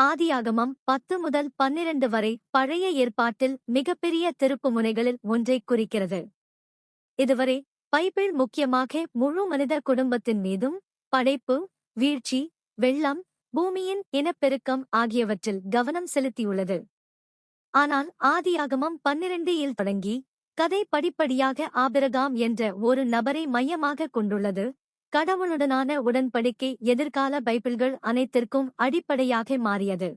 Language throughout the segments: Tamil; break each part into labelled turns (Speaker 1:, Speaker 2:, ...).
Speaker 1: ஆதியாகமம் பத்து முதல் பன்னிரண்டு வரை பழைய ஏற்பாட்டில் மிகப்பெரிய திருப்புமுனைகளில் ஒன்றைக் குறிக்கிறது. இதுவரை பைபிள் முக்கியமாக முழு மனித குடும்பத்தின் மீதும் படைப்பு வீழ்ச்சி வெள்ளம் பூமியின் இனப்பெருக்கம் ஆகியவற்றில் கவனம் செலுத்தியுள்ளது. ஆனால் ஆதியாகமம் பன்னிரண்டு இல் தொடங்கி கதை படிப்படியாக ஆபிரகாம் என்ற ஒரு நபரை மையமாக கொண்டுள்ளது. கடவுளுடனான உடன்படிக்கை எதிர்கால பைபிள்கள் அனைத்திற்கும் அடிப்படையாக மாறியது.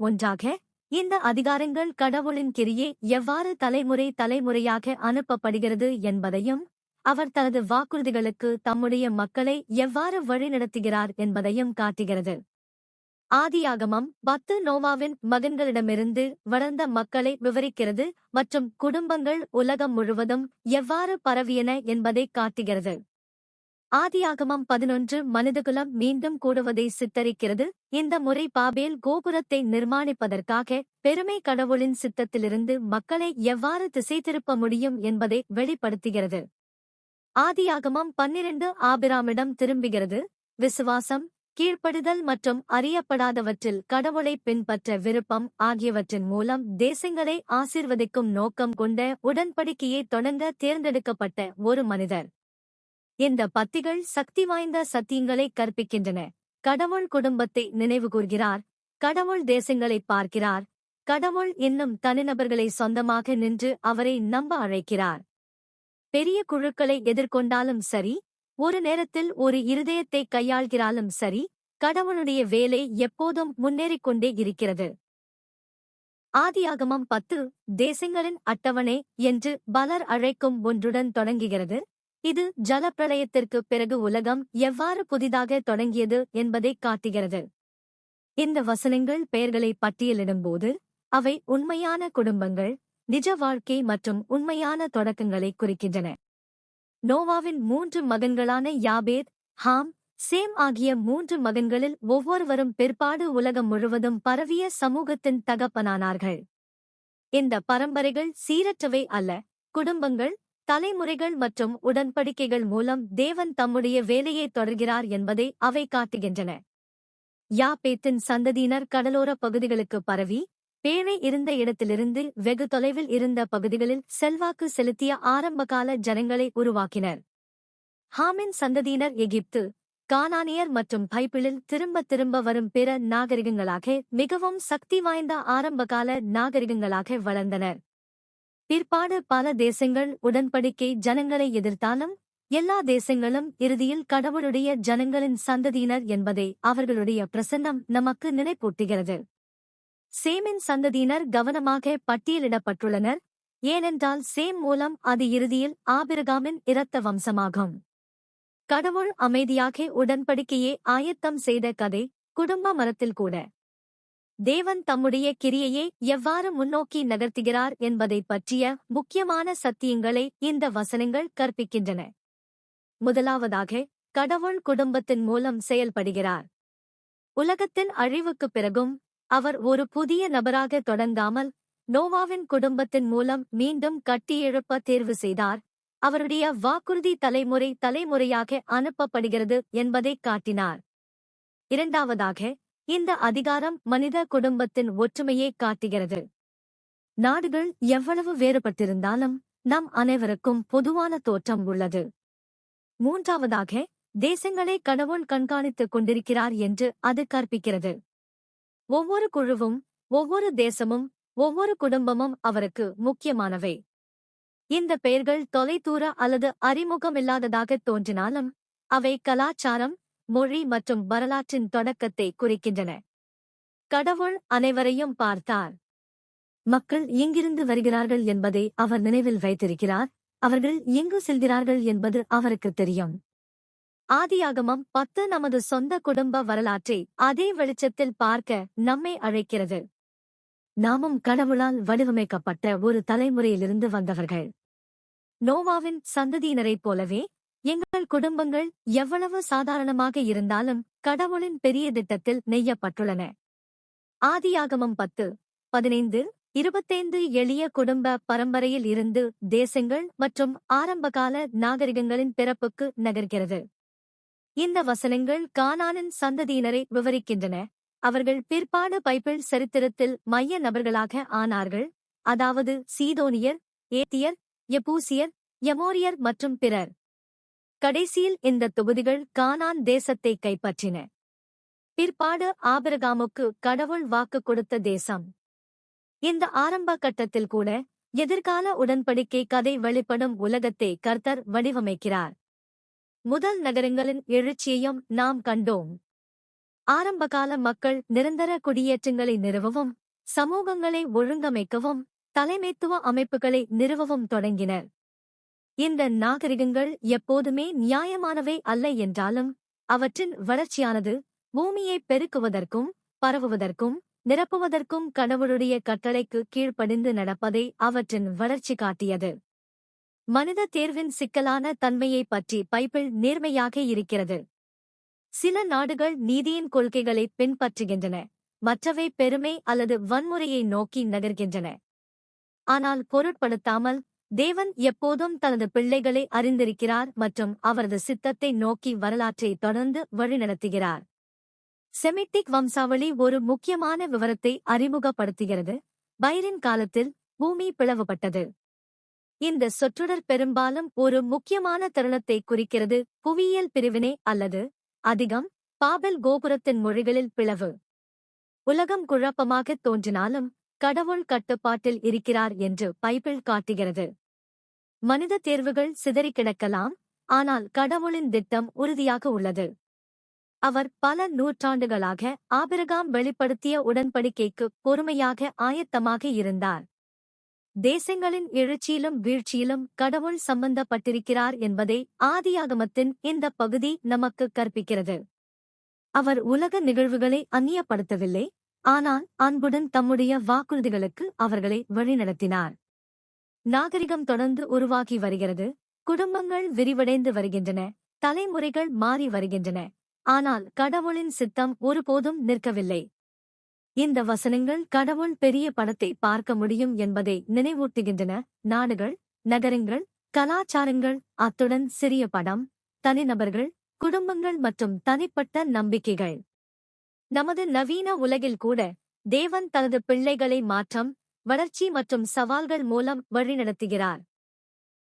Speaker 1: ஒன்றாக இந்த அதிகாரங்கள் கடவுளின் கிரியே எவ்வாறு தலைமுறை தலைமுறையாக அனுப்பப்படுகிறது என்பதையும் அவர் தனது வாக்குறுதிகளுக்கு தம்முடைய மக்களை எவ்வாறு வழிநடத்துகிறார் என்பதையும் காட்டுகிறது. ஆதியாகமம் பத்து நோவாவின் மகன்களிடமிருந்து வளர்ந்த மக்களை விவரிக்கிறது மற்றும் குடும்பங்கள் உலகம் முழுவதும் எவ்வாறு பரவியன என்பதை காட்டுகிறது. ஆதியாகமம் பதினொன்று மனிதகுலம் மீண்டும் கூடுவதை சித்தரிக்கிறது. இந்த முறை பாபேல் கோபுரத்தை நிர்மாணிப்பதற்காக பெருமை கடவுளின் சித்தத்திலிருந்து மக்களை எவ்வாறு திசை திருப்ப முடியும் என்பதை வெளிப்படுத்துகிறது. ஆதியாகமம் பன்னிரண்டு ஆபிராமிடம் திரும்புகிறது. விசுவாசம் கீழ்ப்படுதல் மற்றும் அறியப்படாதவற்றில் கடவுளை பின்பற்ற விருப்பம் ஆகியவற்றின் மூலம் தேசங்களை ஆசிர்வதிக்கும் நோக்கம் கொண்ட உடன்படிக்கையை தொடங்க தேர்ந்தெடுக்கப்பட்ட ஒரு மனிதர். இந்த பத்திகள் சக்தி வாய்ந்த சத்தியங்களை கற்பிக்கின்றன. கடவுள் குடும்பத்தை நினைவுகூர்கிறார். கடவுள் தேசங்களை பார்க்கிறார். கடவுள் இன்னும் தனிநபர்களை சொந்தமாக நின்று அவரை நம்ப அழைக்கிறார். பெரிய குழுக்களை எதிர்கொண்டாலும் சரி ஒரு நேரத்தில் ஒரு இருதயத்தை கையாள்கிறாலும் சரி கடவுளுடைய வேலை எப்போதும் முன்னேறிக் கொண்டே இருக்கிறது. ஆதியாகமம் பத்து தேசங்களின் அட்டவணை என்று பலர் அழைக்கும் ஒன்றுடன் தொடங்குகிறது. இது ஜலப்பிரளயத்திற்கு பிறகு உலகம் எவ்வாறு புதிதாக தொடங்கியது என்பதை காட்டுகிறது. இந்த வசனங்கள் பெயர்களை பட்டியலிடும்போது அவை உண்மையான குடும்பங்கள் நிஜ வாழ்க்கை மற்றும் உண்மையான தொடக்கங்களை குறிக்கின்றன. நோவாவின் மூன்று மகன்களான யாபேத் ஹாம் சேம் ஆகிய மூன்று மகன்களில் ஒவ்வொருவரும் பிற்பாடு உலகம் முழுவதும் பரவிய சமூகத்தின் தகப்பனானார்கள். இந்த பரம்பரைகள் சீரற்றவை அல்ல குடும்பங்கள் தலைமுறைகள் மற்றும் உடன்படிக்கைகள் மூலம் தேவன் தம்முடைய வேலையை தொடர்கிறார் என்பதை அவை காட்டுகின்றன. யாபேத்தின் சந்ததியினர் கடலோர பகுதிகளுக்கு பரவி பேழை இருந்த இடத்திலிருந்து வெகு தொலைவில் இருந்த பகுதிகளில் செல்வாக்கு செலுத்திய ஆரம்பகால ஜனங்களை உருவாக்கினர். ஹாமின் சந்ததியினர் எகிப்து கானானியர் மற்றும் பைபிளில் திரும்ப திரும்ப வரும் பிற நாகரிகங்களாக மிகவும் சக்தி வாய்ந்த ஆரம்பகால நாகரிகங்களாக வளர்ந்தனர். பிற்பாடு பல தேசங்கள் உடன்படிக்கை ஜனங்களை எதிர்த்தாலும் எல்லா தேசங்களும் இறுதியில் கடவுளுடைய ஜனங்களின் சந்ததியினர் என்பதை அவர்களுடைய பிரசன்னம் நமக்கு நினைப்பூட்டுகிறது சேமின் சந்ததியினர் கவனமாக பட்டியலிடப்பட்டுள்ளனர் ஏனென்றால் சேம் மூலம் அது இறுதியில் ஆபிரகாமின் இரத்த வம்சமாகும். கடவுள் அமைதியாக உடன்படிக்கையே ஆயத்தம் செய்த கதை குடும்ப மரத்தில் கூட தேவன் தம்முடைய கிரியையை எவ்வாறு முன்னோக்கி நகர்த்துகிறார் என்பதை பற்றிய முக்கியமான சத்தியங்களை இந்த வசனங்கள் கற்பிக்கின்றன. முதலாவதாக கடவுள் குடும்பத்தின் மூலம் செயல்படுகிறார். உலகத்தின் அழிவுக்குப் பிறகும் அவர் ஒரு புதிய நபராக தொடங்காமல் நோவாவின் குடும்பத்தின் மூலம் மீண்டும் கட்டியெழுப்ப தேர்வு செய்தார். அவருடைய வாக்குறுதி தலைமுறை தலைமுறையாக அனுப்பப்படுகிறது என்பதைக் காட்டினார். இரண்டாவதாக இந்த அதிகாரம் மனித குடும்பத்தின் ஒற்றுமையை காட்டுகிறது. நாடுகள் எவ்வளவு வேறுபட்டிருந்தாலும் நம் அனைவருக்கும் பொதுவான தோற்றம் உள்ளது. மூன்றாவதாக தேசங்களை கடவுள் கண்காணித்துக் கொண்டிருக்கிறார் என்று அது கற்பிக்கிறது. ஒவ்வொரு குழுவும் ஒவ்வொரு தேசமும் ஒவ்வொரு குடும்பமும் அவருக்கு முக்கியமானவை. இந்த பெயர்கள் தொலைதூர அல்லது அறிமுகமில்லாததாக தோன்றினாலும் அவை கலாச்சாரம் மொழி மற்றும் வரலாற்றின் தொடக்கத்தை குறிக்கின்றன. கடவுள் அனைவரையும் பார்த்தார். மக்கள் எங்கிருந்து வருகிறார்கள் என்பதை அவர் நினைவில் வைத்திருக்கிறார். அவர்கள் எங்கு செல்கிறார்கள் என்பது அவருக்கு தெரியும். ஆதியாகமம் பத்து நமது சொந்த குடும்ப வரலாற்றை அதே வெளிச்சத்தில் பார்க்க நம்மை அழைக்கிறது. நாமும் கடவுளால் வடிவமைக்கப்பட்ட ஒரு தலைமுறையிலிருந்து வந்தவர்கள். நோவாவின் சந்ததியினரைப் போலவே எங்கள் குடும்பங்கள் எவ்வளவு சாதாரணமாக இருந்தாலும் கடவுளின் பெரிய திட்டத்தில் நெய்யப்பட்டுள்ளன. ஆதியாகமம் பத்து பதினைந்து இருபத்தைந்து எளிய குடும்ப பரம்பரையில் இருந்து தேசங்கள் மற்றும் ஆரம்பகால நாகரிகங்களின் பிறப்புக்கு நகர்கிறது. இந்த வசனங்கள் கானானின் சந்ததியினரை விவரிக்கின்றன. அவர்கள் பிற்பாடு பைபிள் சரித்திரத்தில் மைய நபர்களாக ஆனார்கள். அதாவது சீதோனியர் ஏத்தியர் எபூசியர் எமோரியர் மற்றும் பிறர். கடைசியில் இந்த தொகுதிகள் கானான் தேசத்தை கைப்பற்றின. பிற்பாடு ஆபிரகாமுக்கு கடவுள் வாக்கு கொடுத்த தேசம். இந்த ஆரம்ப கட்டத்தில் கூட எதிர்கால உடன்படிக்கை கதை வெளிப்படும் உலகத்தை கர்த்தர் வடிவமைக்கிறார். முதல் நகரங்களின் எழுச்சியையும் நாம் கண்டோம். ஆரம்பகால மக்கள் நிரந்தர குடியேற்றங்களை நிறுவவும் சமூகங்களை ஒழுங்கமைக்கவும் தலைமைத்துவ அமைப்புகளை நிறுவவும் தொடங்கினர். இந்த நாகரிகங்கள் எப்போதுமே நியாயமானவை அல்ல என்றாலும் அவற்றின் வளர்ச்சியானது பூமியை பெருக்குவதற்கும் பரவுவதற்கும் நிரப்புவதற்கும் கடவுளுடைய கட்டளைக்கு கீழ்ப்படிந்து நடப்பதை அவற்றின் வளர்ச்சி காட்டியது. மனித தேர்வின் சிக்கலான தன்மையைப் பற்றி பைபிள் நேர்மையாக இருக்கிறது. சில நாடுகள் நீதியின் கொள்கைகளை பின்பற்றுகின்றன மற்றவை பெருமை அல்லது வன்முறையை நோக்கி நகர்கின்றன. ஆனால் பொருட்படுத்தாமல் தேவன் எப்போதும் தனது பிள்ளைகளை அறிந்திருக்கிறார் மற்றும் அவரது சித்தத்தை நோக்கி வரலாற்றை தொடர்ந்து வழிநடத்துகிறார். செமிட்டிக் வம்சாவளி ஒரு முக்கியமான விவரத்தை அறிமுகப்படுத்துகிறது. பைரின் காலத்தில் பூமி பிளவுபட்டது. இந்த சொற்றொடர் பெரும்பாலும் ஒரு முக்கியமான தருணத்தை குறிக்கிறது. புவியியல் பிரிவினை அல்லது அதிகம் பாபெல் கோபுரத்தின் மொழிகளில் பிளவு. உலகம் குழப்பமாகத் தோன்றினாலும் கடவுள் கட்டுப்பாட்டில் இருக்கிறார் என்று பைபிள் காட்டுகிறது. மனித தேர்வுகள் சிதறிக் கிடக்கலாம் ஆனால் கடவுளின் திட்டம் உறுதியாக உள்ளது. அவர் பல நூற்றாண்டுகளாக ஆபிரகாம் வெளிப்படுத்திய உடன்படிக்கைக்கு பொறுமையாக ஆயத்தமாக இருந்தார். தேசங்களின் எழுச்சியிலும் வீழ்ச்சியிலும் கடவுள் சம்பந்தப்பட்டிருக்கிறார் என்பதை ஆதியாகமத்தின் இந்த பகுதி நமக்கு கற்பிக்கிறது. அவர் உலக நிகழ்வுகளை அந்நியப்படுத்தவில்லை. ஆனால் அன்புடன் தம்முடைய வாக்குறுதிகளுக்கு அவர்களை வழிநடத்தினார். நாகரிகம் தொடர்ந்து உருவாகி வருகிறது. குடும்பங்கள் விரிவடைந்து வருகின்றன. தலைமுறைகள் மாறி வருகின்றன. ஆனால் கடவுளின் சித்தம் ஒருபோதும் நிற்கவில்லை. இந்த வசனங்கள் கடவுள் பெரிய படத்தை பார்க்க முடியும் என்பதை நினைவூட்டுகின்றன. நாடுகள் நகரங்கள் கலாச்சாரங்கள் அத்துடன் சிறிய படம் தனிநபர்கள் குடும்பங்கள் மற்றும் தனிப்பட்ட நம்பிக்கைகள். நமது நவீன உலகில் கூட தேவன் தனது பிள்ளைகளை மாற்றம் வளர்ச்சி மற்றும் சவால்கள் மூலம் வழிநடத்துகிறார்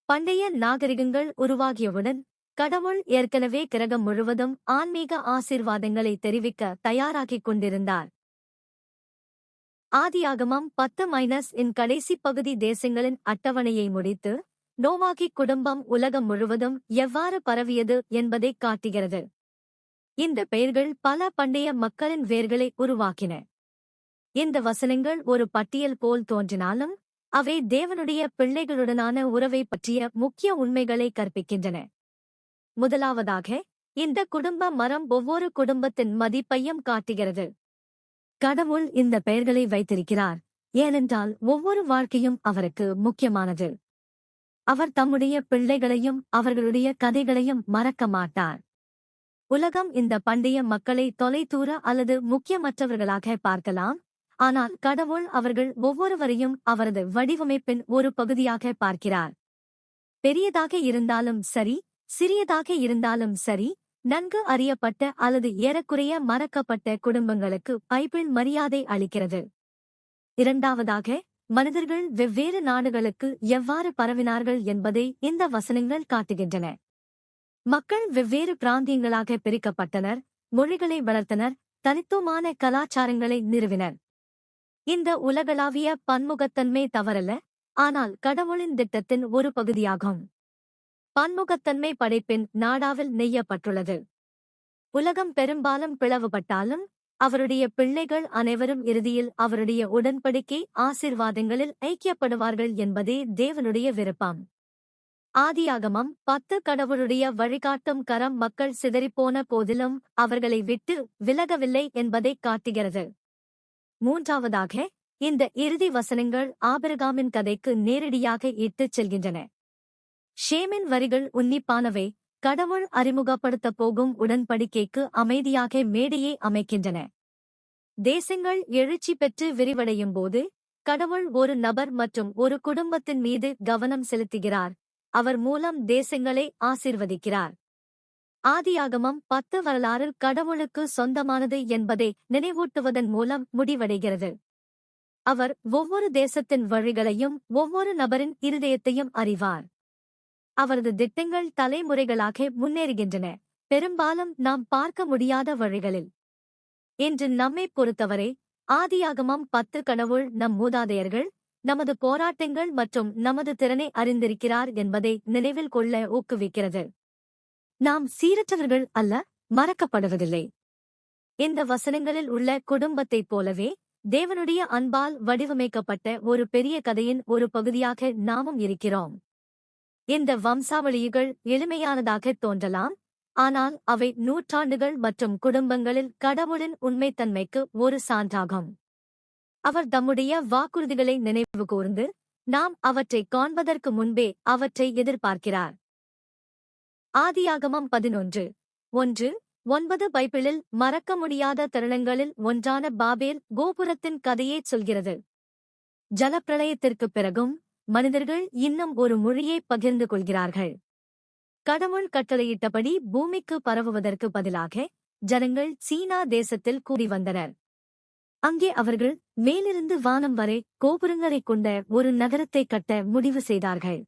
Speaker 1: பண்டைய நாகரிகங்கள் உருவாகியவுடன் கடவுள் ஏற்கனவே கிரகம் முழுவதும் ஆன்மீக ஆசிர்வாதங்களை தெரிவிக்க தயாராகிக் கொண்டிருந்தார். ஆதியாகமம் பத்து மைனஸ் இன் கடைசி பகுதி தேசங்களின் அட்டவணையை முடித்து நோவாகி குடும்பம் உலகம் முழுவதும் எவ்வாறு பரவியது என்பதை காட்டுகிறது. இந்த பெயர்கள் பல பண்டைய மக்களின் வேர்களை உருவாக்கின. இந்த வசனங்கள் ஒரு பட்டியல் போல் தோன்றினாலும் அவை தேவனுடைய பிள்ளைகளுடனான உறவை பற்றிய முக்கிய உண்மைகளை கற்பிக்கின்றன. முதலாவதாக இந்த குடும்ப மரம் ஒவ்வொரு குடும்பத்தின் மதிப்பையும் காட்டுகிறது. கடவுள் இந்த பெயர்களை வைத்திருக்கிறார் ஏனென்றால் ஒவ்வொரு வாழ்க்கையும் அவருக்கு முக்கியமானது. அவர் தம்முடைய பிள்ளைகளையும் அவர்களுடைய கதைகளையும் மறக்க மாட்டார். உலகம் இந்த பண்டைய மக்களை தொலைதூர அல்லது முக்கியமற்றவர்களாக பார்க்கலாம் ஆனால் கடவுள் அவர்கள் ஒவ்வொருவரையும் அவரது வடிவமைப்பின் ஒரு பகுதியாக பார்க்கிறார். பெரியதாக இருந்தாலும் சரி சிறியதாக இருந்தாலும் சரி நன்கு அறியப்பட்ட அல்லது ஏறக்குறைய மறக்கப்பட்ட குடும்பங்களுக்கு பைபிள் மரியாதை அளிக்கிறது. இரண்டாவதாக மனிதர்கள் வெவ்வேறு நாடுகளுக்கு எவ்வாறு பரவினார்கள் என்பதை இந்த வசனங்கள் காட்டுகின்றன. மக்கள் வெவ்வேறு பிராந்தியங்களாக பிரிக்கப்பட்டனர் மொழிகளை வளர்த்தனர் தனித்துவமான கலாச்சாரங்களை நிறுவினர். இந்த உலகளாவிய பன்முகத்தன்மை தவறல்ல ஆனால் கடவுளின் திட்டத்தின் ஒரு பகுதியாகும். பன்முகத்தன்மை படைப்பின் நாடாவில் நெய்யப்பட்டுள்ளது. உலகம் பெரும்பாலும் பிளவுபட்டாலும் அவருடைய பிள்ளைகள் அனைவரும் இறுதியில் அவருடைய உடன்படிக்கை ஆசிர்வாதங்களில் ஐக்கியப்படுவார்கள் என்பதே தேவனுடைய விருப்பம். ஆதியாகமம் பத்து கடவுளுடைய வழிகாட்டும் கரம் மக்கள் சிதறிப்போன போதிலும் அவர்களை விட்டு விலகவில்லை என்பதை காட்டுகிறது. மூன்றாவதாக இந்த இறுதி வசனங்கள் ஆபிரகாமின் கதைக்கு நேரடியாக இட்டுச் செல்கின்றன. ஷேமின் வரிகள் உன்னிப்பானவை கடவுள் அறிமுகப்படுத்தப் போகும் உடன்படிக்கைக்கு அமைதியாக மேடையை அமைக்கின்றன. தேசங்கள் எழுச்சி பெற்று விரிவடையும் போது கடவுள் ஒரு நபர் மற்றும் ஒரு குடும்பத்தின் மீது கவனம் செலுத்துகிறார். அவர் மூலம் தேசங்களை ஆசிர்வதிக்கிறார். ஆதியாகமம் பத்து வரலாறு கடவுளுக்கு சொந்தமானது என்பதை நினைவூட்டுவதன் மூலம் முடிவடைகிறது. அவர் ஒவ்வொரு தேசத்தின் வழிகளையும் ஒவ்வொரு நபரின் இருதயத்தையும் அறிவார். அவரது திட்டங்கள் தலைமுறைகளாக முன்னேறுகின்றன. பெரும்பாலும் நாம் பார்க்க முடியாத வழிகளில். இன்று நம்மை பொறுத்தவரை ஆதியாகமம் பத்து கடவுள் நம் மூதாதையர்கள் நமது போராட்டங்கள் மற்றும் நமது திறனை அறிந்திருக்கிறார் என்பதை நினைவில் கொள்ள ஊக்குவிக்கிறது. நாம் சீரற்றவர்கள் அல்ல மறக்கப்படுவதில்லை. இந்த வசனங்களில் உள்ள குடும்பத்தைப் போலவே தேவனுடைய அன்பால் வடிவமைக்கப்பட்ட ஒரு பெரிய கதையின் ஒரு பகுதியாக நாமும் இருக்கிறோம். இந்த வம்சாவளிகள் எளிமையானதாக தோன்றலாம் ஆனால் அவை நூற்றாண்டுகள் மற்றும் குடும்பங்களில் கடவுளின் உண்மைத்தன்மைக்கு ஒரு சான்றாகும். அவர் தம்முடைய வாக்குறுதிகளை நினைவு கூர்ந்து நாம் அவற்றை காண்பதற்கு முன்பே அவற்றை எதிர்பார்க்கிறார். ஆதியாகமம் பதினொன்று. ஒன்று ஒன்பது பைபிளில் மறக்க முடியாத தருணங்களில் ஒன்றான பாபேல் கோபுரத்தின் கதையைச் சொல்கிறது. ஜலப்பிரளயத்திற்குப் பிறகும் மனிதர்கள் இன்னும் ஒரு மொழியை பகிர்ந்து கொள்கிறார்கள். கடவுள் கட்டளையிட்டபடி பூமிக்கு பரவுவதற்கு பதிலாக ஜனங்கள் சீனா தேசத்தில் கூடி வந்தனர். அங்கே அவர்கள் மேலிருந்து வானம் வரை கோபுரங்களைக் கொண்ட ஒரு நகரத்தை கட்ட முடிவு செய்தார்கள்.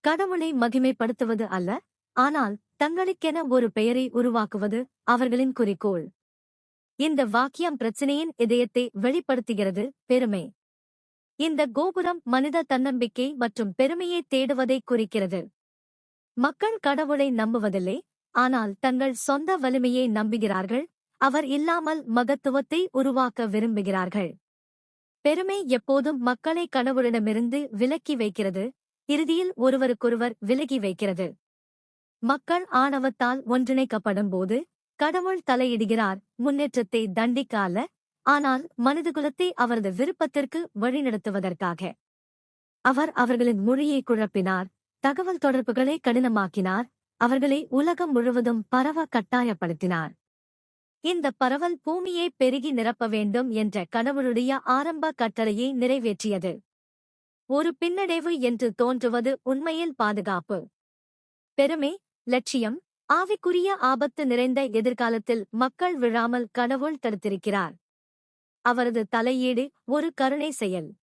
Speaker 1: கடவுளை மகிமைப்படுத்துவது அல்ல ஆனால் தங்களுக்கென ஒரு பெயரை உருவாக்குவது அவர்களின் குறிக்கோள். இந்த வாக்கியம் பிரச்சினையின் இதயத்தை வெளிப்படுத்துகிறது பெருமை. இந்த கோபுரம் மனித தன்னம்பிக்கை மற்றும் பெருமையை தேடுவதை குறிக்கிறது. மக்கள் கடவுளை நம்புவதில்லை ஆனால் தங்கள் சொந்த வலிமையை நம்புகிறார்கள் அவர் இல்லாமல் மகத்துவத்தை உருவாக்க விரும்புகிறார்கள். பெருமை எப்போதும் மக்களை கடவுளிடமிருந்து விலக்கி வைக்கிறது இறுதியில் ஒருவருக்கொருவர் விலகி வைக்கிறது. மக்கள் ஆணவத்தால் ஒன்றிணைக்கப்படும் போது கடவுள் தலையிடுகிறார். முன்னேற்றத்தை தண்டிக்க அல்ல ஆனால் மனிதகுலத்தை அவரது விருப்பத்திற்கு வழிநடத்துவதற்காக. அவர் அவர்களின் மொழியை குழப்பினார் தகவல் தொடர்புகளை கடினமாக்கினார் அவர்களை உலகம் முழுவதும் பரவ கட்டாயப்படுத்தினார். இந்த பரவல் பூமியை பெருகி நிரப்ப வேண்டும் என்ற கடவுளுடைய ஆரம்ப கட்டளையை நிறைவேற்றியது. ஒரு பின்னடைவு என்று தோன்றுவது உண்மையில் பாதுகாப்பு. பெருமை லட்சியம் ஆவிக்குரிய ஆபத்து நிறைந்த எதிர்காலத்தில் மக்கள் விழாமல் கடவுள் தடுத்திருக்கிறார். அவரது தலையீடு ஒரு கருணை செயல்.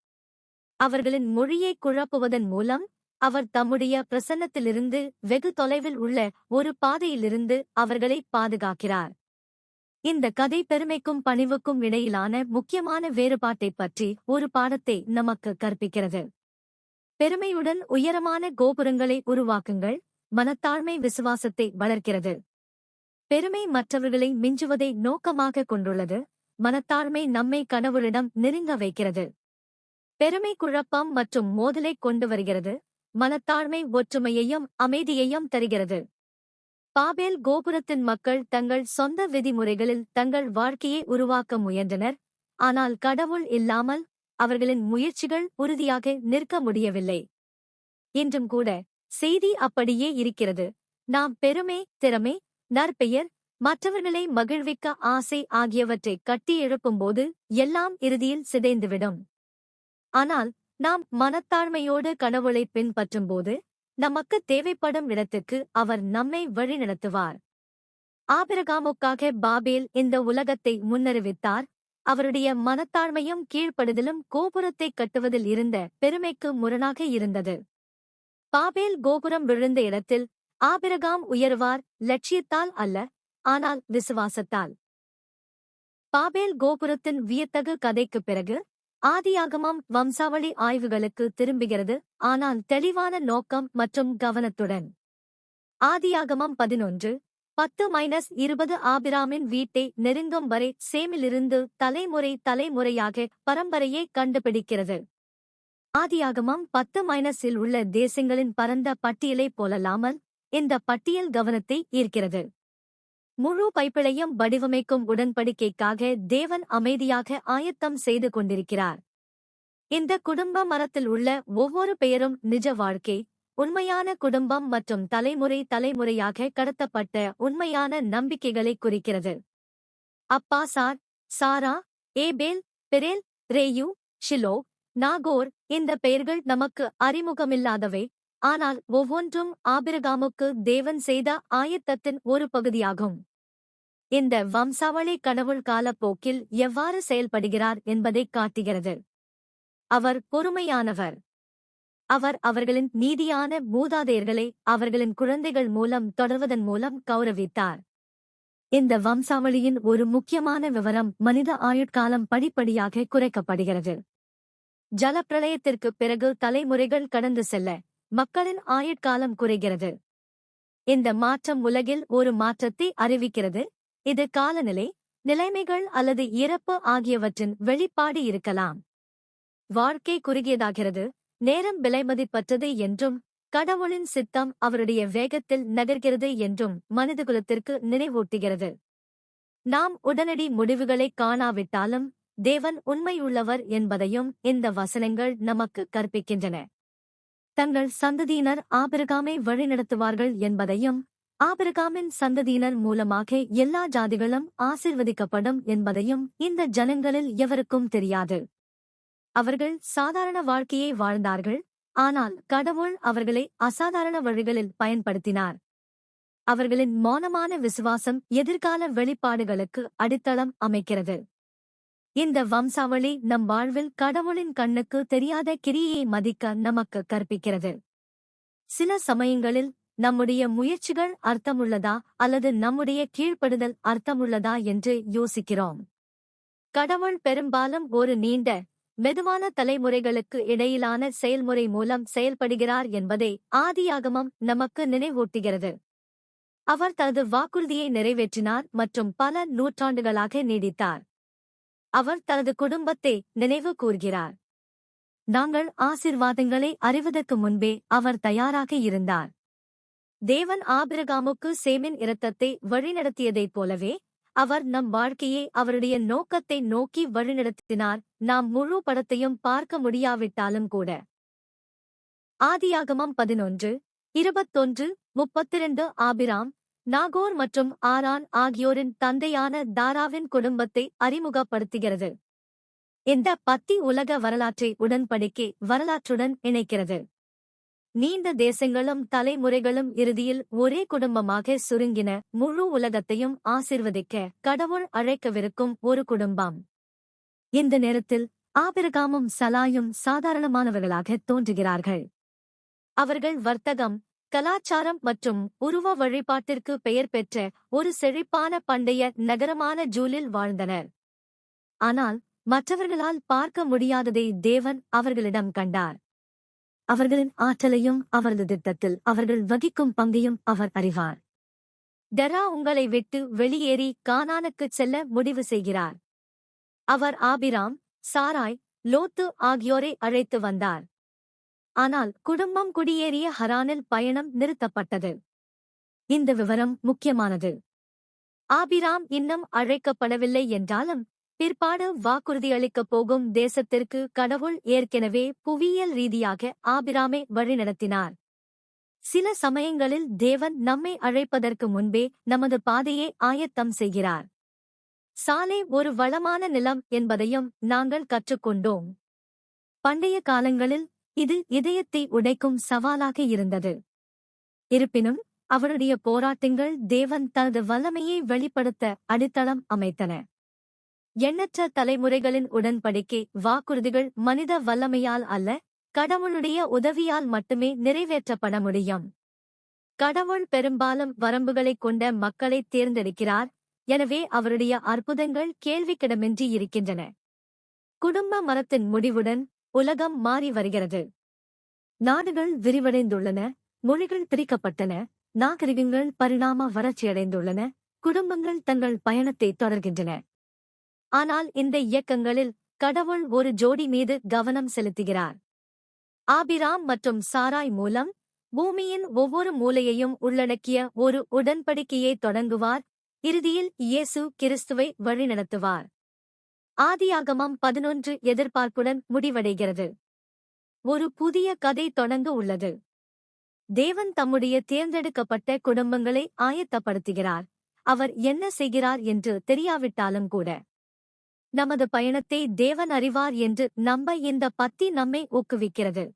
Speaker 1: அவர்களின் மொழியை குழப்புவதன் மூலம் அவர் தம்முடைய பிரசன்னத்திலிருந்து வெகு தொலைவில் உள்ள ஒரு பாதையிலிருந்து அவர்களை பாதுகாக்கிறார். இந்த கதை பெருமைக்கும் பணிவுக்கும் இடையிலான முக்கியமான வேறுபாட்டைப் பற்றி ஒரு பாடத்தை நமக்கு கற்பிக்கிறது. பெருமையுடன் உயரமான கோபுரங்களை உருவாக்குங்கள். மனத்தாழ்மை விசுவாசத்தை வளர்க்கிறது. பெருமை மற்றவர்களை மிஞ்சுவதை நோக்கமாக கொண்டுள்ளது. மனத்தாழ்மை நம்மை கனவுளிடம் நெருங்க வைக்கிறது. பெருமை குழப்பம் மற்றும் மோதலை கொண்டு வருகிறது. மனத்தாழ்மை ஒற்றுமையையும் அமைதியையும் தருகிறது. பாபேல் கோபுரத்தின் மக்கள் தங்கள் சொந்த விதிமுறைகளில் தங்கள் வாழ்க்கையை உருவாக்க முயன்றனர். ஆனால் கடவுள் இல்லாமல் அவர்களின் முயற்சிகள் உறுதியாக நிற்க முடியவில்லை. இன்றும் கூட செய்தி அப்படியே இருக்கிறது. நாம் பெருமை திறமை நற்பெயர் மற்றவர்களை மகிழ்விக்க ஆசை ஆகியவற்றை கட்டி எழுப்பும்போது எல்லாம் இறுதியில் சிதைந்துவிடும். ஆனால் நாம் மனத்தாழ்மையோடு கடவுளை பின்பற்றும்போது நமக்கு தேவைப்படும் இடத்துக்கு அவர் நம்மை வழிநடத்துவார். ஆபிரகாமுக்காக பாபேல் இந்த உலகத்தை முன்னறிவித்தார். அவருடைய மனத்தாழ்மையும் கீழ்ப்படுதலும் கோபுரத்தை கட்டுவதில் இருந்த பெருமைக்கு முரணாக இருந்தது. பாபேல் கோபுரம் விழுந்த இடத்தில் ஆபிரகாம் உயர்வார் லட்சியத்தால் அல்ல ஆனால் விசுவாசத்தால். பாபேல் கோபுரத்தின் வியத்தகு கதைக்குப் பிறகு ஆதியாகமம் வம்சாவளி ஆய்வுகளுக்கு திரும்புகிறது ஆனால் தெளிவான நோக்கம் மற்றும் கவனத்துடன். ஆதியாகமம் பதினொன்று பத்து மைனஸ் இருபது ஆபிராமின் வீட்டை நெருங்கும் வரை சேமிலிருந்து தலைமுறை தலைமுறையாக பரம்பரையை கண்டுபிடிக்கிறது. ஆதியாகமம் பத்து மைனஸில் உள்ள தேசங்களின் பரந்த பட்டியலைப் போலல்லாமல் இந்த பட்டியல் கவனத்தை ஈர்க்கிறது. முழு பைப்பிளையும் வடிவமைக்கும் உடன்படிக்கைக்காக தேவன் அமைதியாக ஆயத்தம் செய்து கொண்டிருக்கிறார். இந்த குடும்ப மரத்தில் உள்ள ஒவ்வொரு பெயரும் நிஜ வாழ்க்கை உண்மையான குடும்பம் மற்றும் தலைமுறை தலைமுறையாக கடத்தப்பட்ட உண்மையான நம்பிக்கைகளை குறிக்கிறது. அப்பாசார் சாரா ஏபேல் பெரேல் ரேயு ஷிலோ நாகோர் இந்த பெயர்கள் நமக்கு அறிமுகமில்லாதவை. ஆனால் ஒவ்வொன்றும் ஆபிரகாமுக்கு தேவன் செய்த ஆயத்தத்தின் ஒரு பகுதியாகும். இந்த வம்சாவளி கடவுள் காலப்போக்கில் எவ்வாறு செயல்படுகிறார் என்பதைக் காட்டுகிறது. அவர் பொறுமையானவர். அவர் அவர்களின் நீதியான மூதாதையர்களை அவர்களின் குழந்தைகள் மூலம் தொடர்வதன் மூலம் கௌரவித்தார். இந்த வம்சாவளியின் ஒரு முக்கியமான விவரம் மனித ஆயுட்காலம் படிப்படியாக குறைக்கப்படுகிறது. ஜலப்பிரளயத்திற்கு பிறகு தலைமுறைகள் கடந்து செல்ல மக்களின் ஆயுட்காலம் குறைகிறது. இந்த மாற்றம் உலகில் ஒரு மாற்றத்தை அறிவிக்கிறது. இது காலநிலை நிலைமைகள் அல்லது இறப்பு ஆகியவற்றின் வெளிப்பாடு இருக்கலாம். வாழ்க்கை குறுகியதாகிறது நேரம் விலைமதிப்பற்றது என்றும் கடவுளின் சித்தம் அவருடைய வேகத்தில் நகர்கிறது என்றும் மனிதகுலத்திற்கு நினைவூட்டுகிறது. நாம் உடனடி முடிவுகளை காணாவிட்டாலும் தேவன் உண்மையுள்ளவர் என்பதையும் இந்த வசனங்கள் நமக்கு கற்பிக்கின்றன. தங்கள் சந்ததியினர் ஆபிரகாமை வழிநடத்துவார்கள் என்பதையும் ஆபிரகாமின் சந்ததியினர் மூலமாக எல்லா ஜாதிகளும் ஆசிர்வதிக்கப்படும் என்பதையும் இந்த ஜனங்களில் எவருக்கும் தெரியாது. அவர்கள் சாதாரண வாழ்க்கையை வாழ்ந்தார்கள் ஆனால் கடவுள் அவர்களை அசாதாரண வழிகளில் பயன்படுத்தினார். அவர்களின் மௌனமான விசுவாசம் எதிர்கால வெளிப்பாடுகளுக்கு அடித்தளம் அமைக்கிறது. இந்த வம்சாவளி நம் வாழ்வில் கடவுளின் கண்ணுக்கு தெரியாத கிரியை மதிக்க நமக்கு கற்பிக்கிறது. சில சமயங்களில் நம்முடைய முயற்சிகள் அர்த்தமுள்ளதா அல்லது நம்முடைய கீழ்ப்படுதல் அர்த்தமுள்ளதா என்று யோசிக்கிறோம். கடவுள் பெரும்பாலும் ஒரு நீண்ட மெதுவான தலைமுறைகளுக்கு இடையிலான செயல்முறை மூலம் செயல்படுகிறார் என்பதை ஆதியாகமம் நமக்கு நினைவூட்டுகிறது. அவர் தனது வாக்குறுதியை நிறைவேற்றினார் மற்றும் பல நூற்றாண்டுகளாக நீடித்தார். அவர் தனது குடும்பத்தை நினைவு கூர்கிறார். நாங்கள் ஆசிர்வாதங்களை அறிவதற்கு முன்பே அவர் தயாராக இருந்தார். தேவன் ஆபிரகாமுக்கு சேமின் இரத்தத்தை வழிநடத்தியதைப் போலவே அவர் நம் வாழ்க்கையை அவருடைய நோக்கத்தை நோக்கி வழிநடத்தினார். நாம் முழு படத்தையும் பார்க்க முடியாவிட்டாலும் கூட. ஆதியாகமம் பதினொன்று இருபத்தொன்று முப்பத்திரண்டு ஆபிராம் நாகோர் மற்றும் ஆரான் ஆகியோரின் தந்தையான தாராவின் குடும்பத்தை அறிமுகப்படுத்துகிறது. இந்த பத்தி உலக வரலாற்றை உடன்படிக்கை வரலாற்றுடன் இணைக்கிறது. நீண்ட தேசங்களும் தலைமுறைகளும் இறுதியில் ஒரே குடும்பமாக சுருங்கின முழு உலகத்தையும் ஆசிர்வதிக்க கடவுள் அழைக்கவிருக்கும் ஒரு குடும்பம். இந்த நேரத்தில் ஆபிரகாமும் சலாயும் சாதாரணமானவர்களாக தோன்றுகிறார்கள். அவர்கள் வர்த்தகம் கலாச்சாரம் மற்றும் உருவ வழிபாட்டிற்கு பெயர் பெற்ற ஒரு செழிப்பான பண்டைய நகரமான ஜூலில் வாழ்ந்தனர். ஆனால் மற்றவர்களால் பார்க்க முடியாததை தேவன் அவர்களிடம் கண்டார். அவர்களின் ஆற்றலையும் அவரது திட்டத்தில் அவர்கள் வகிக்கும் பங்கையும் அவர் அறிவார். டெரா உங்களை விட்டு வெளியேறி கானானுக்குச் செல்ல முடிவு செய்கிறார். அவர் ஆபிராம் சாராய் லோத்து ஆகியோரை அழைத்து வந்தார். ஆனால் குடும்பம் குடியேறிய ஹரானில் பயணம் நிறுத்தப்பட்டது. இந்த விவரம் முக்கியமானது. ஆபிராம் இன்னும் அழைக்கப்படவில்லை என்றாலும் பிற்பாடு வாக்குறுதியளிக்கப் போகும் தேசத்திற்கு கடவுள் ஏற்கனவே புவியியல் ரீதியாக ஆபிராமை வழிநடத்தினார். சில சமயங்களில் தேவன் நம்மை அழைப்பதற்கு முன்பே நமது பாதையை ஆயத்தம் செய்கிறார். சாலை ஒரு வளமான நிலம் என்பதையும் நாங்கள் கற்றுக்கொண்டோம். பண்டைய காலங்களில் இது இதயத்தை உடைக்கும் சவாலாக இருந்தது. இருப்பினும் அவருடைய போராட்டங்கள் தேவன் தனது வல்லமையை வெளிப்படுத்த அடித்தளம் அமைத்தன. எண்ணற்ற தலைமுறைகளின் உடன்படிக்கை வாக்குறுதிகள் மனித வல்லமையால் அல்ல கடவுளுடைய உதவியால் மட்டுமே நிறைவேற்றப்பட முடியும். கடவுள் பெரும்பாலும் வரம்புகளைக் கொண்ட மக்களை தேர்ந்தெடுக்கிறார் எனவே அவருடைய அற்புதங்கள் கேள்விக்கிடமின்றி இருக்கின்றன. குடும்ப மரத்தின் முடிவுடன் உலகம் மாறி வருகிறது. நாடுகள் விரிவடைந்துள்ளன மொழிகள் பிரிக்கப்பட்டன நாகரிகங்கள் பரிணாம வறட்சியடைந்துள்ளன குடும்பங்கள் தங்கள் பயணத்தை தொடர்கின்றன. ஆனால் இந்த இயக்கங்களில் கடவுள் ஒரு ஜோடி மீது கவனம் செலுத்துகிறார். ஆபிராம் மற்றும் சாராய் மூலம் பூமியின் ஒவ்வொரு மூலையையும் உள்ளடக்கிய ஒரு உடன்படிக்கையை தொடங்குவார் இறுதியில் இயேசு கிறிஸ்துவை வழிநடத்துவார். ஆதியாகமம் பதினொன்று எதிர்பார்ப்புடன் முடிவடைகிறது. ஒரு புதிய கதை தொடங்க உள்ளது. தேவன் தம்முடைய தேர்ந்தெடுக்கப்பட்ட குடும்பங்களை ஆயத்தப்படுத்துகிறார். அவர் என்ன செய்கிறார் என்று தெரியாவிட்டாலும் கூட. நமது பயணத்தை தேவன் அறிவார் என்று நம்ப இந்த பத்தி நம்மை ஊக்குவிக்கிறது.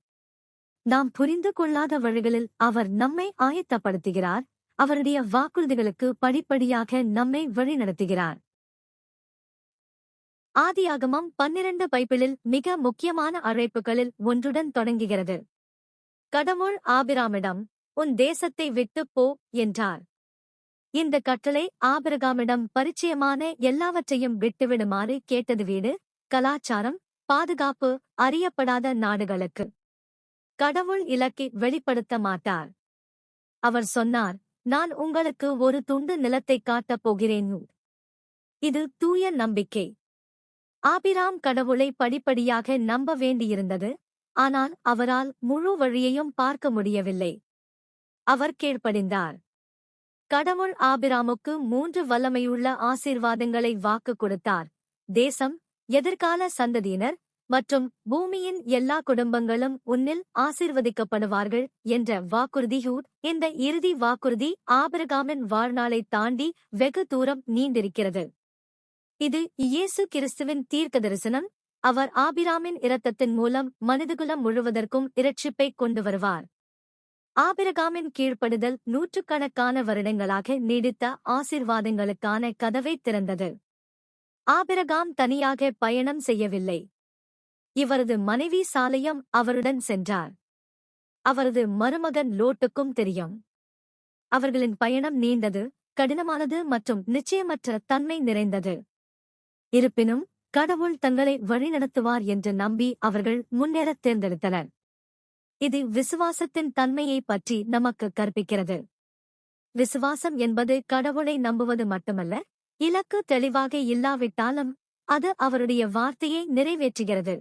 Speaker 1: நாம் புரிந்து கொள்ளாத வழிகளில் அவர் நம்மை ஆயத்தப்படுத்துகிறார். அவருடைய வாக்குறுதிகளுக்கு படிப்படியாக நம்மை வழிநடத்துகிறார். ஆதியாகமம் பன்னிரண்டு பைபிளில் மிக முக்கியமான அழைப்புகளில் ஒன்றுடன் தொடங்குகிறது. கடவுள் ஆபிராமிடம் உன் தேசத்தை விட்டுப் போ என்றார். இந்த கட்டளை ஆபிரகாமிடம் பரிச்சயமான எல்லாவற்றையும் விட்டுவிடுமாறு கேட்டது வீடு கலாச்சாரம் பாதுகாப்பு அறியப்படாத நாடுகளுக்கு. கடவுள் இலக்கை வெளிப்படுத்த மாட்டார். அவர் சொன்னார் நான் உங்களுக்கு ஒரு துண்டு நிலத்தை காட்டப் போகிறேன். இது தூய நம்பிக்கை. ஆபிராம் கடவுளை படிப்படியாக நம்ப வேண்டியிருந்தது. ஆனால் அவரால் முழு வழியையும் பார்க்க முடியவில்லை. அவர் கீழ்ப்படிந்தார் கடவுள் ஆபிராமுக்கு மூன்று வல்லமையுள்ள ஆசீர்வாதங்களை வாக்கு கொடுத்தார். தேசம் எதிர்கால சந்ததியினர் மற்றும் பூமியின் எல்லா குடும்பங்களும் உன்னில் ஆசீர்வதிக்கப்படுவார்கள் என்ற வாக்குறுதியூர் இந்த இறுதி வாக்குறுதி ஆபிரகாமின் வாழ்நாளை தாண்டி வெகு தூரம் நீண்டிருக்கிறது. இது இயேசு கிறிஸ்துவின் தீர்க்க தரிசனம் அவர் ஆபிராமின் இரத்தத்தின் மூலம் மனிதகுலம் முழுவதற்கும் இரட்சிப்பை கொண்டு வருவார். ஆபிரகாமின் கீழ்ப்படுதல் நூற்றுக்கணக்கான வருடங்களாக நீடித்த ஆசிர்வாதங்களுக்கான கதவை திறந்தது. ஆபிரகாம் தனியாக பயணம் செய்யவில்லை. இவரது மனைவி சாலையம் அவருடன் சென்றார். அவரது மருமகன் லோட்டுக்கும் தெரியும். அவர்களின் பயணம் நீண்டது கடினமானது மற்றும் நிச்சயமற்ற தன்மை நிறைந்தது. இருப்பினும் கடவுள் தங்களை வழிநடத்துவார் என்று நம்பி அவர்கள் முன்னேறத் தேர்ந்தெடுத்தனர். இது விசுவாசத்தின் தன்மையை பற்றி நமக்கு கற்பிக்கிறது. விசுவாசம் என்பது கடவுளை நம்புவது மட்டுமல்ல இலக்கு தெளிவாக இல்லாவிட்டாலும் அது அவருடைய வார்த்தையை நிறைவேற்றுகிறது.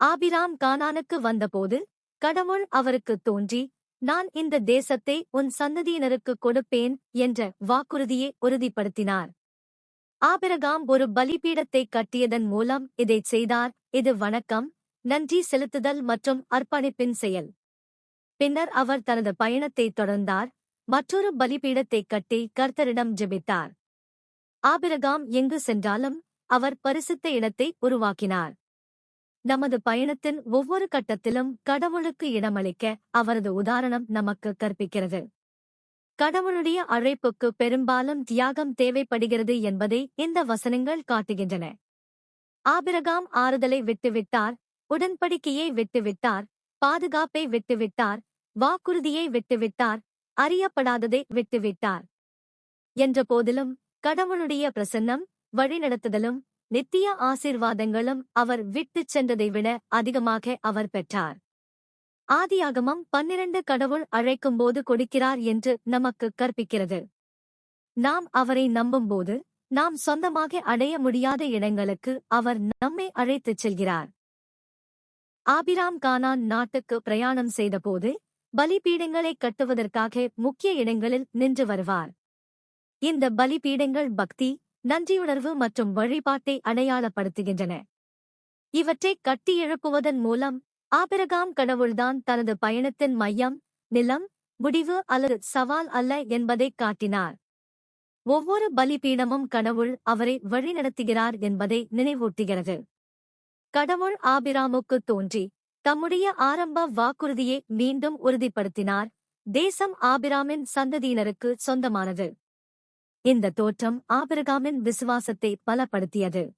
Speaker 1: ஆபிராம் கானானுக்கு வந்தபோது கடவுள் அவருக்கு தோன்றி நான் இந்த தேசத்தை உன் சந்ததியினருக்கு கொடுப்பேன் என்ற வாக்குறுதியை உறுதிப்படுத்தினார். ஆபிரகாம் ஒரு பலிபீடத்தை கட்டியதன் மூலம் இதைச் செய்தார். இது வணக்கம் நன்றி செலுத்துதல் மற்றும் அர்ப்பணிப்பின் செயல். பின்னர் அவர் தனது பயணத்தை தொடர்ந்தார். மற்றொரு பலிபீடத்தை கட்டி கர்த்தரிடம் ஜெபித்தார். ஆபிரகாம் எங்கு சென்றாலும் அவர் பரிசுத்த இடத்தை உருவாக்கினார். நமது பயணத்தின் ஒவ்வொரு கட்டத்திலும் கடவுளுக்கு இடமளிக்க அவரது உதாரணம் நமக்கு கற்பிக்கிறது. கடவுளுடைய அழைப்புக்கு பெரும்பாலும் தியாகம் தேவைப்படுகிறது என்பதை இந்த வசனங்கள் காட்டுகின்றன. ஆபிரகாம் ஆறுதலை விட்டுவிட்டார் உடன்படிக்கையை விட்டுவிட்டார் பாதுகாப்பை விட்டுவிட்டார் வாக்குறுதியை விட்டுவிட்டார் அறியப்படாததை விட்டுவிட்டார். என்ற போதிலும் கடவுளுடைய பிரசன்னம் வழிநடத்துதலும் நித்திய ஆசீர்வாதங்களும் அவர் விட்டுச் சென்றதை விட அதிகமாக அவர் பெற்றார். ஆதியாகமம் பன்னிரண்டு கடவுள் அழைக்கும்போது கொடுக்கிறார் என்று நமக்கு கற்பிக்கிறது. நாம் அவரை நம்பும்போது நாம் சொந்தமாக அடைய முடியாத இடங்களுக்கு அவர் நம்மை அழைத்துச் செல்கிறார். ஆபிராம் கானான் நாட்டுக்கு பிரயாணம் செய்தபோது பலிபீடங்களை கட்டுவதற்காக முக்கிய இடங்களில் நின்று வருவார். இந்த பலிபீடங்கள் பக்தி நன்றியுணர்வு மற்றும் வழிபாட்டை அடையாளப்படுத்துகின்றன. இவற்றை கட்டி எழுப்புவதன் மூலம் ஆபிரகாம் கடவுள்தான் தனது பயணத்தின் மையம் நிலம் முடிவு அல்லது சவால் அல்ல என்பதைக் காட்டினார். ஒவ்வொரு பலிபீடமும் கடவுள் அவரை வழிநடத்துகிறார் என்பதை நினைவூட்டுகிறது. கடவுள் ஆபிராமுக்கு தோன்றி தம்முடைய ஆரம்ப வாக்குறுதியை மீண்டும் உறுதிப்படுத்தினார். தேசம் ஆபிராமின் சந்ததியினருக்கு சொந்தமானது. இந்த தோற்றம் ஆபிரகாமின் விசுவாசத்தை பலப்படுத்தியது.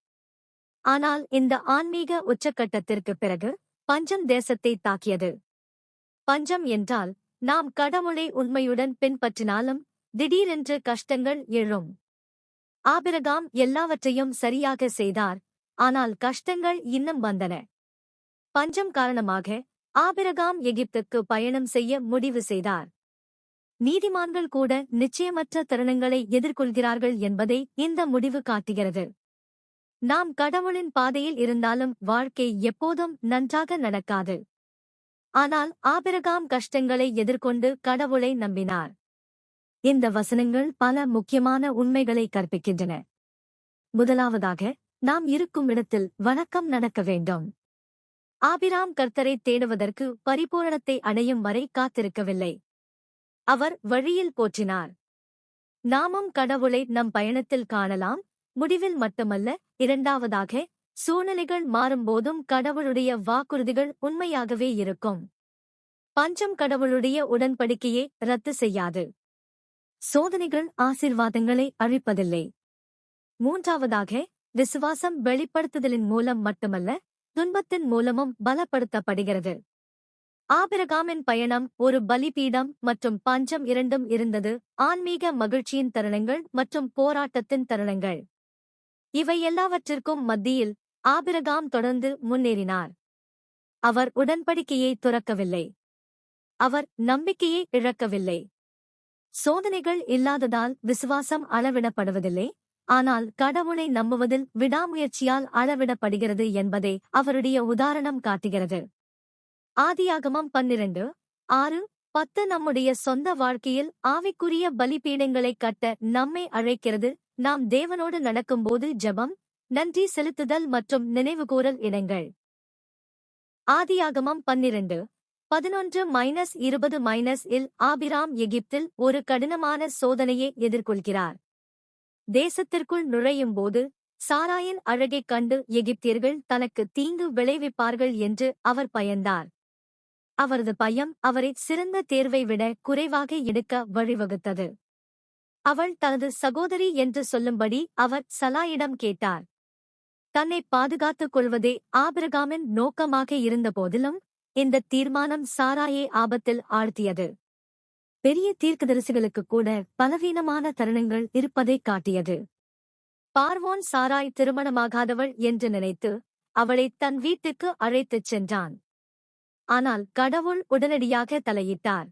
Speaker 1: ஆனால் இந்த ஆன்மீக உச்சக்கட்டத்திற்கு பிறகு பஞ்சம் தேசத்தை தாக்கியது. பஞ்சம் என்றால் நாம் கடவுளை உண்மையுடன் பின்பற்றினாலும் திடீரென்று கஷ்டங்கள் எழும். ஆபிரகாம் எல்லாவற்றையும் சரியாக செய்தார் ஆனால் கஷ்டங்கள் இன்னும் வந்தன. பஞ்சம் காரணமாக ஆபிரகாம் எகிப்துக்கு பயணம் செய்ய முடிவு செய்தார். நீதிமான்கள் கூட நிச்சயமற்ற தருணங்களை எதிர்கொள்கிறார்கள் என்பதை இந்த முடிவு காட்டுகிறது. நாம் கடவுளின் பாதையில் இருந்தாலும் வாழ்க்கை எப்போதும் நன்றாக நடக்காது. ஆனால் ஆபிரகாம் கஷ்டங்களை எதிர்கொண்டு கடவுளை நம்பினார். இந்த வசனங்கள் பல முக்கியமான உண்மைகளை கற்பிக்கின்றன. முதலாவதாக நாம் இருக்கும் இடத்தில் வணக்கம் நடக்க வேண்டும். ஆபிராம் கர்த்தரை தேடுவதற்கு பரிபூரணத்தை அடையும் வரை காத்திருக்கவில்லை. அவர் வழியில் போற்றினார். நாமும் கடவுளை நம் பயணத்தில் காணலாம் முடிவில் மட்டுமல்ல இரண்டாவதாக சூழ்நிலைகள் மாறும்போதும் கடவுளுடைய வாக்குறுதிகள் உண்மையாகவே இருக்கும். பஞ்சம் கடவுளுடைய உடன்படிக்கையை ரத்து செய்யாது. சோதனைகள் ஆசிர்வாதங்களை அழிப்பதில்லை. மூன்றாவதாக விசுவாசம் வெளிப்படுத்துதலின் மூலம் மட்டுமல்ல துன்பத்தின் மூலமும் பலப்படுத்தப்படுகிறது. ஆபிரகாமின் பயணம் ஒரு பலிபீடம் மற்றும் பஞ்சம் இரண்டும் இருந்தது ஆன்மீக மகிழ்ச்சியின் தருணங்கள் மற்றும் போராட்டத்தின் தருணங்கள். இவை எல்லாவற்றிற்கும் மத்தியில் ஆபிரகாம் தொடர்ந்து முன்னேறினார். அவர் உடன்படிக்கையை துறக்கவில்லை. அவர் நம்பிக்கையை இழக்கவில்லை. சோதனைகள் இல்லாததால் விசுவாசம் அளவிடப்படுவதில்லை. ஆனால் கடவுளை நம்புவதில் விடாமுயற்சியால் அளவிடப்படுகிறது என்பதை அவருடைய உதாரணம் காட்டுகிறது. ஆதியாகமம் பன்னிரண்டு ஆறு பத்து நம்முடைய சொந்த வாழ்க்கையில் ஆவிக்குரிய பலிபீடங்களை கட்ட நம்மை அழைக்கிறது. நாம் தேவனோடு நடக்கும்போது ஜெபம் நன்றி செலுத்துதல் மற்றும் நினைவுகூரல் இடங்கள் ஆதியாகமம் பன்னிரண்டு பதினொன்று மைனஸ் இருபது மைனஸ் இல் ஆபிராம் எகிப்தில் ஒரு கடினமான சோதனையை எதிர்கொள்கிறார். தேசத்திற்குள் நுழையும்போது சாராயின் அழகைக் கண்டு எகிப்தியர்கள் தனக்கு தீங்கு விளைவிப்பார்கள் என்று அவர் பயந்தார். அவரது பயம் அவரை சிறந்த தேர்வை விட குறைவாக எடுக்க வழிவகுத்தது. அவள் தனது சகோதரி என்று சொல்லும்படி அவர் சலாயிடம் கேட்டார். தன்னை பாதுகாத்துக் கொள்வதே ஆபிரகாமின் நோக்கமாக இருந்தபோதிலும் இந்த தீர்மானம் சாராயை ஆபத்தில் ஆழ்த்தியது. பெரிய தீர்க்கதரிசிகளுக்கு கூட பலவீனமான தருணங்கள் இருப்பதை காட்டியது. பார்வோன் சாராய் திருமணமாகாதவள் என்று நினைத்து அவளை தன் வீட்டுக்கு அழைத்துச் சென்றான். ஆனால் கடவுள் உடனடியாக தலையிட்டார்.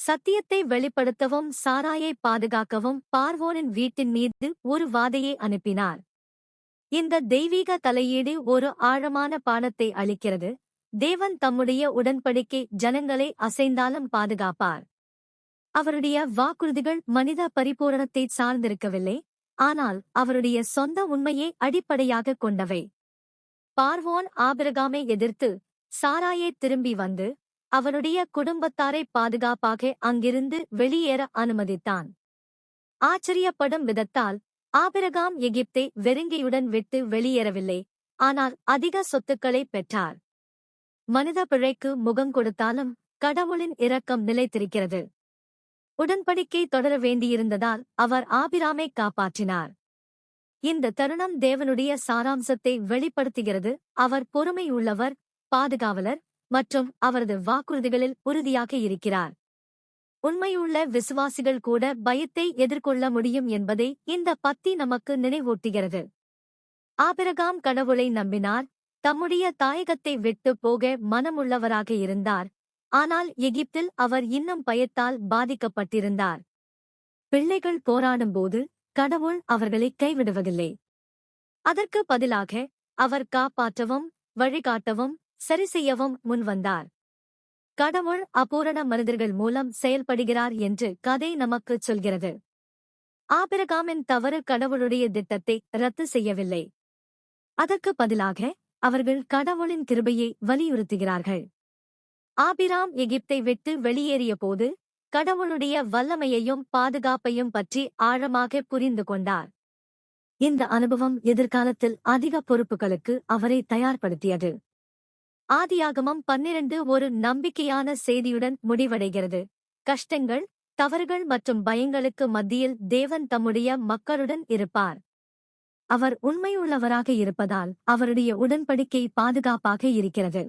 Speaker 1: சத்தியத்தை வெளிப்படுத்தவும் சாராயை பாதுகாக்கவும் பார்வோனின் வீட்டின் மீது ஒரு வாதையை அனுப்பினார். இந்த தெய்வீக தலையீடு ஒரு ஆழமான பாடத்தை அளிக்கிறது. தேவன் தம்முடைய உடன்படிக்கை ஜனங்களை அசைந்தாலும் பாதுகாப்பார். அவருடைய வாக்குறுதிகள் மனித பரிபூரணத்தை சார்ந்திருக்கவில்லை. ஆனால் அவருடைய சொந்த உண்மையை அடிப்படையாக கொண்டவை. பார்வோன் ஆபிரகாமை எதிர்த்து சாராயே திரும்பி வந்து அவனுடைய குடும்பத்தாரை பாதுகாப்பாக அங்கிருந்து வெளியேற அனுமதித்தான். ஆச்சரியப்படும் விதத்தால் ஆபிரகாம் எகிப்தை வெறுங்கையுடன் விட்டு வெளியேறவில்லை. ஆனால் அதிக சொத்துக்களை பெற்றார். மனித பிழைக்கு முகம் கொடுத்தாலும் கடவுளின் இரக்கம் நிலைத்திருக்கிறது. உடன்படிக்கை தொடர வேண்டியிருந்ததால் அவர் ஆபிராமை காப்பாற்றினார். இந்த தருணம் தேவனுடைய சாராம்சத்தை வெளிப்படுத்துகிறது. அவர் பொறுமை உள்ளவர் பாதுகாவலர் மற்றும் அவரது வாக்குறுதிகளில் உறுதியாக இருக்கிறார். உண்மையுள்ள விசுவாசிகள் கூட பயத்தை எதிர்கொள்ள முடியும் என்பதை இந்த பத்தி நமக்கு நினைவூட்டுகிறது. ஆபிரகாம் கடவுளை நம்பினார் தம்முடைய தாயகத்தை விட்டு போக மனமுள்ளவராக இருந்தார் ஆனால் எகிப்தில் அவர் இன்னும் பயத்தால் பாதிக்கப்பட்டிருந்தார். பிள்ளைகள் போராடும்போது கடவுள் அவர்களை கைவிடுவதில்லை. அதற்கு பதிலாக அவர் காப்பாற்றவும் வழிகாட்டவும் சரி செய்யவும் முன்வந்தார் கடவுள் அபூரண மனிதர்கள் மூலம் செயல்படுகிறார் என்று கதை நமக்குச் சொல்கிறது. ஆபிரகாமின் தவறு கடவுளுடைய திட்டத்தை ரத்து செய்யவில்லை. அதற்கு பதிலாக அவர்கள் கடவுளின் கிருபையை வலியுறுத்துகிறார்கள். ஆபிராம் எகிப்தை விட்டு வெளியேறிய போது கடவுளுடைய வல்லமையையும் பாதுகாப்பையும் பற்றி ஆழமாக புரிந்து கொண்டார். இந்த அனுபவம் எதிர்காலத்தில் அதிக பொறுப்புகளுக்கு அவரை தயார்படுத்தியது. ஆதியாகமம் பன்னிரண்டு ஒரு நம்பிக்கையான செய்தியுடன் முடிவடைகிறது. கஷ்டங்கள் தவறுகள் மற்றும் பயங்களுக்கு மத்தியில் தேவன் தம்முடைய மக்களுடன் இருப்பார். அவர் உண்மையுள்ளவராக இருப்பதால் அவருடைய உடன்படிக்கை பாதுகாப்பாக இருக்கிறது.